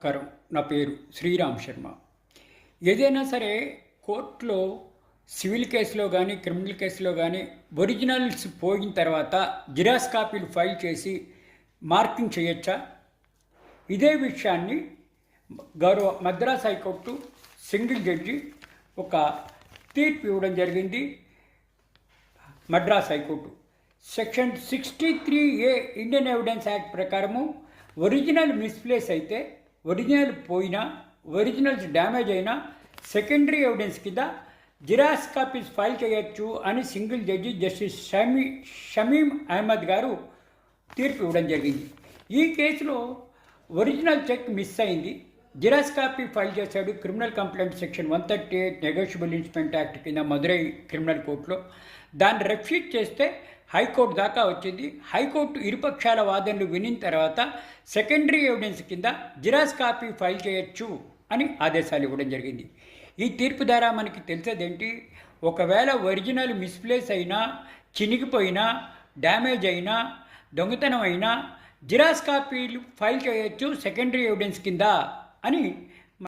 నమస్కారం నా పేరు శ్రీరామ్ శర్మ. ఏదైనా సరే కోర్టులో సివిల్ కేసులో కానీ క్రిమినల్ కేసులో కానీ ఒరిజినల్స్ పోయిన తర్వాత జిరాస్ కాపీలు ఫైల్ చేసి మార్కింగ్ చేయొచ్చా? ఇదే విషయాన్ని గౌరవ మద్రాస్ హైకోర్టు సింగిల్ జడ్జి ఒక తీర్పు ఇవ్వడం జరిగింది Madras high court. Section sixty three A Indian evidence act ప్రకారము ఒరిజినల్ మిస్ప్లేస్ అయితే ఒరిజినల్ పోయినా ఒరిజినల్స్ డ్యామేజ్ అయినా సెకండరీ ఎవిడెన్స్ కింద జిరాస్ కాపీస్ ఫైల్ చేయొచ్చు అని single judge justice Shami Shamim Ahmad గారు తీర్పు ఇవ్వడం జరిగింది. ఈ కేసులో ఒరిజినల్ చెక్ మిస్ అయింది. జిరాస్ కాపీ ఫైల్ చేశాడు criminal complaint section one thirty eight negotiable instrument act కింద మదురై క్రిమినల్ కోర్టులో. దాన్ని రెఫ్యూజ్ చేస్తే హైకోర్టు దాకా వచ్చింది. హైకోర్టు ఇరుపక్షాల వాదనలు వినిన తర్వాత సెకండరీ ఎవిడెన్స్ కింద జిరాక్స్ కాపీ ఫైల్ చేయొచ్చు అని ఆదేశాలు ఇవ్వడం జరిగింది. ఈ తీర్పు ద్వారా మనకి తెలిసేదేంటి? ఒకవేళ ఒరిజినల్ మిస్ప్లేస్ అయినా చినిగిపోయినా డ్యామేజ్ అయినా దొంగతనం అయినా జిరాక్స్ కాపీలు ఫైల్ చేయొచ్చు సెకండరీ ఎవిడెన్స్ కింద అని